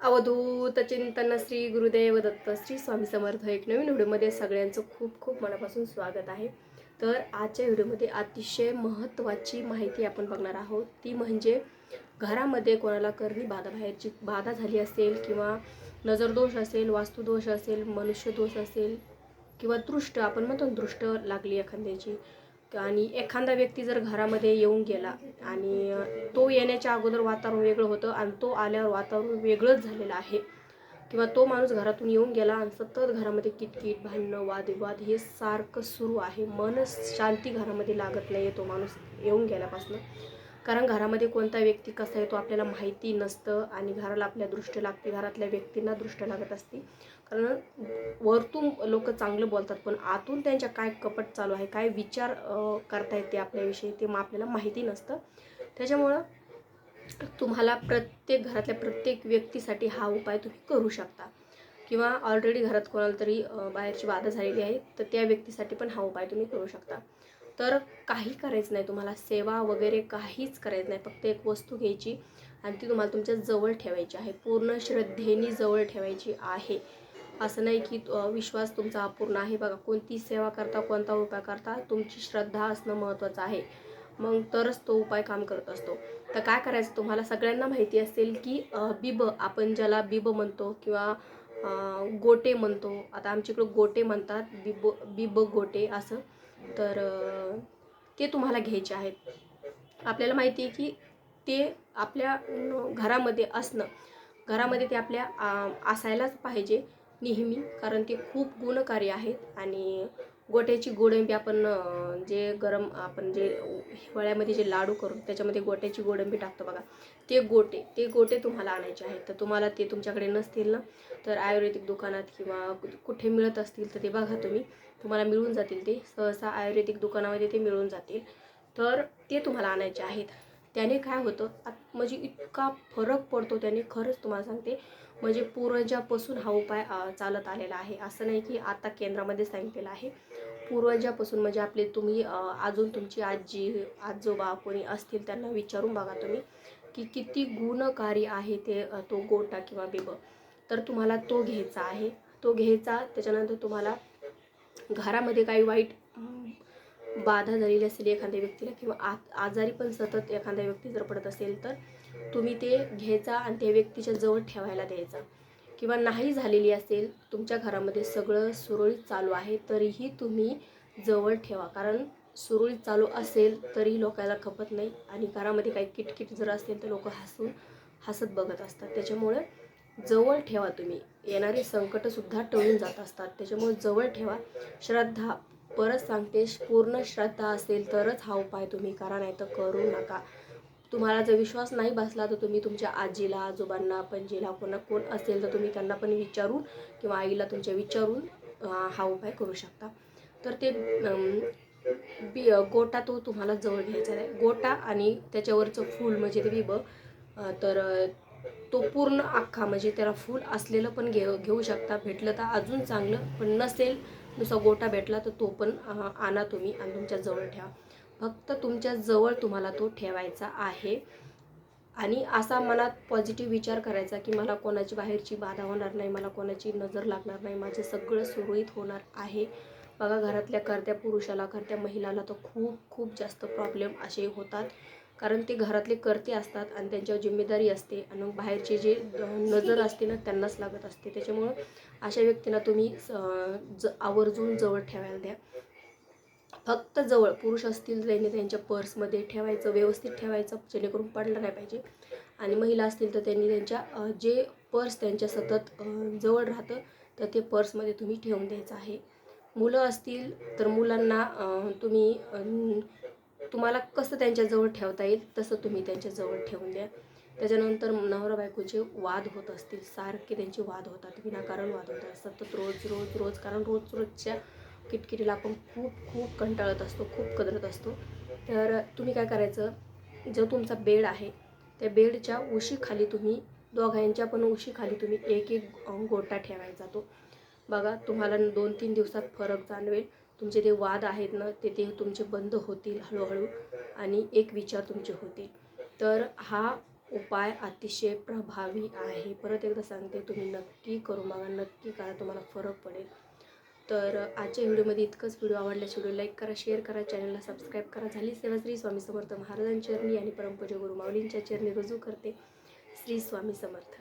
अवधूत चिंतन श्री गुरुदेव दत्त श्री स्वामी समर्थ एक नवीन व्हिडिओमध्ये सगळ्यांचं खूप खूप मनापासून स्वागत आहे. तर आजच्या व्हिडिओमध्ये अतिशय महत्त्वाची माहिती आपण बघणार आहोत. ती म्हणजे घरामध्ये कोणाला करणी बाधा बाहेरची बाधा झाली असेल किंवा नजरदोष असेल वास्तुदोष असेल मनुष्यदोष असेल किंवा दृष्ट आपण म्हणतो दृष्ट लागली एखाद्याची आणि एखादा व्यक्ती जर घरामध्ये येऊन गेला आणि तो येण्याच्या अगोदर वातावरण वेगळं होतं आणि तो आल्यावर वातावरण वेगळंच झालेलं आहे किंवा तो माणूस घरातून येऊन गेला आणि सतत घरामध्ये किटकिट भांडणं वादविवाद हे सारखं सुरू आहे. मन शांती घरामध्ये लागत नाही आहे तो माणूस येऊन गेल्यापासून. कारण घरामध्ये कोणता व्यक्ती कसा आहे तो आपल्याला माहिती नसतं आणि घराला आपल्या दृष्ट लागते घरातल्या व्यक्तींना दृष्ट लागत असते. कारण वरतून लोक चांगलं बोलतात पण आतून त्यांच्या काय कपट चालू आहे काय विचार करतायत ते आपल्याविषयी ते मग आपल्याला माहिती नसतं. त्याच्यामुळं तुम्हाला प्रत्येक घरातल्या प्रत्येक व्यक्तीसाठी हा उपाय तुम्ही करू शकता. किंवा ऑलरेडी घरात कोणाला तरी बाहेरची बाधा झालेली आहे तर त्या व्यक्तीसाठी पण हा उपाय तुम्ही करू शकता. तर काही करायचं नाही तुम्हाला सेवा वगैरे काहीच करायचं नाही फक्त एक वस्तू घ्यायची आणि ती तुम्हाला तुमच्या जवळ ठेवायची आहे. पूर्ण श्रद्धेने जवळ ठेवायची आहे. असं नाही की विश्वास तुमचा अपूर्ण आहे. बघा कोणती सेवा करता कोणता उपाय करता तुमची श्रद्धा असणं महत्त्वाचं आहे. मग तरच तो उपाय काम करत असतो. तर काय करायचं? तुम्हाला सगळ्यांना माहिती असेल की बिब आपण ज्याला बिब म्हणतो किंवा गोटे म्हणतो. आता आमच्याकडं गोटे म्हणतात बिब बिब गोटे असं. तर ते तुम्हाला घ्यायचे आहेत. आपल्याला माहिती आहे की ते आपल्या घरामध्ये असणं. घरामध्ये ते आपल्या असायलाच पाहिजे. नेहमी कारण ते खूप गुणकारी आहेत आणि गोट्याची गोडंबी आपण जे गरम आपण जे हिवाळ्यामध्ये जे लाडू करून त्याच्यामध्ये गोट्याची गोडंबी टाकतो बघा. ते गोटे ते गोटे तुम्हाला आणायचे आहेत. तर तुम्हाला ते तुमच्याकडे नसतील ना तर आयुर्वेदिक दुकानात किंवा कुठे मिळत असतील तर ते बघा तुम्ही. तुम्हाला मिळून जातील ते. सहसा आयुर्वेदिक दुकानामध्ये ते मिळून जातील. तर ते तुम्हाला आणायचे आहेत. त्याने काय होतं म्हणजे इतका फरक पडतो त्याने खरंच तुम्हाला सांगते. म्हणजे पूर्वजापासून हा उपाय चालत आलेला आहे. असं नाही की आता केंद्रामध्ये सांगितलेलं आहे. पूर्वजापासून म्हणजे आपले तुम्ही अजून तुमची आजी आजोबा कोणी असतील त्यांना विचारून बघा तुम्ही की किती गुणकारी आहे ते तो गोटा किंवा बिब. तर तुम्हाला तो घ्यायचा आहे. तो घ्यायचा त्याच्यानंतर तुम्हाला घरामध्ये काही वाईट बाधा झालेली असेल एखाद्या व्यक्तीला किंवा आ आजारी पण सतत एखादा व्यक्ती जर पडत असेल तर तुम्ही ते घ्यायचा आणि त्या व्यक्तीच्या जवळ ठेवायला द्यायचा. किंवा नाही झालेली असेल तुमच्या घरामध्ये सगळं सुरळीत चालू आहे तरीही तुम्ही जवळ ठेवा. कारण सुरळीत चालू असेल तरी लोकांना खपत नाही आणि घरामध्ये काही किटकिट जर असेल तर लोक हसून हसत बघत असतात. त्याच्यामुळे जवळ ठेवा तुम्ही. येणारे संकटसुद्धा टळून जात असतात. त्याच्यामुळे जवळ ठेवा. श्रद्धा परत सांगते पूर्ण श्रद्धा असेल तरच हा उपाय तुम्ही करा नाही तर करू नका. तुम्हाला जर विश्वास नाही बसला तर तुम्ही तुमच्या आजीला आजोबांना पणजीला कोणा कोण असेल तर तुम्ही त्यांना पण विचारून किंवा आईला तुमच्या विचारून हा उपाय करू शकता. तर ते बी गोटा तो तुम्हाला जवळ घ्यायचा आहे. गोटा आणि त्याच्यावरचं फूल म्हणजे ते बिब तर तो पूर्ण अख्खा म्हणजे त्याला फूल असलेलं पण घेऊ घेऊ शकता. भेटलं तर अजून चांगलं पण नसेल नुसता गोटा भेटला तर तो पण आणा तुम्ही आणि तुमच्या जवळ ठेवा. फक्त तुमच्या जवळ तुम्हाला तो ठेवायचा आहे. आणि असा मनात पॉझिटिव्ह विचार करायचा की मला कोणाची बाहेरची बाधा होणार नाही मला कोणाची नजर लागणार नाही माझं सगळं सुरळीत होणार आहे. बघा घरातल्या करत्या पुरुषाला करत्या महिलाला तर खूप खूप जास्त प्रॉब्लेम असे होतात. कारण ते घरातले करते असतात आणि त्यांच्यावर जिम्मेदारी असते आणि बाहेरचे जे नजर असते ना त्यांनाच लागत असते. त्याच्यामुळं अशा व्यक्तींना तुम्ही स- ज आवर्जून जवळ ठेवायला द्या. फक्त जवळ पुरुष असतील त्यांनी त्यांच्या पर्समध्ये ठेवायचं व्यवस्थित ठेवायचं जेणेकरून पडलं नाही पाहिजे. आणि महिला असतील तर त्यांनी त्यांच्या जे पर्स त्यांच्या सतत जवळ राहतं तर ते पर्समध्ये तुम्ही ठेवून द्यायचं आहे. मुलं असतील तर मुलांना तुम्ही तुम्हाला कसं त्यांच्याजवळ ठेवता येईल तसं तुम्ही त्यांच्याजवळ ठेवून द्या. त्याच्यानंतर नवरा बायकोचे वाद होत असतील सारखे त्यांचे वाद होतात विनाकारण वाद होत असतात. तर रोज रोज रोज कारण रोज रोजच्या किटकिटीला आपण खूप खूप कंटाळत असतो खूप कदरत असतो. तर तुम्ही काय करायचं जो तुमचा बेड आहे त्या बेडच्या उशीखाली तुम्ही दोघांच्या पण उशीखाली तुम्ही एक एक गोटा ठेवायचा तो. बघा तुम्हाला दोन तीन दिवसात फरक जाणवेल. तुमचे ते वाद आहेत ना ते ते तुमचे बंद होतील हळूहळू आणि एक विचार तुमचे होतील. तर हा उपाय अतिशय प्रभावी आहे. परत एकदा सांगते तुम्ही नक्की करू बघा नक्की करा तुम्हाला फरक पडेल. तर आजच्या व्हिडिओमध्ये इतकंच. व्हिडिओ आवडल्यास व्हिडिओ लाईक करा शेअर करा चॅनलला सबस्क्राईब करा. झाली सेवा श्री स्वामी समर्थ महाराजांची चरणी आणि परमपूज्य गुरु माऊलींच्या चरणी रुजू करते. श्री स्वामी समर्थ.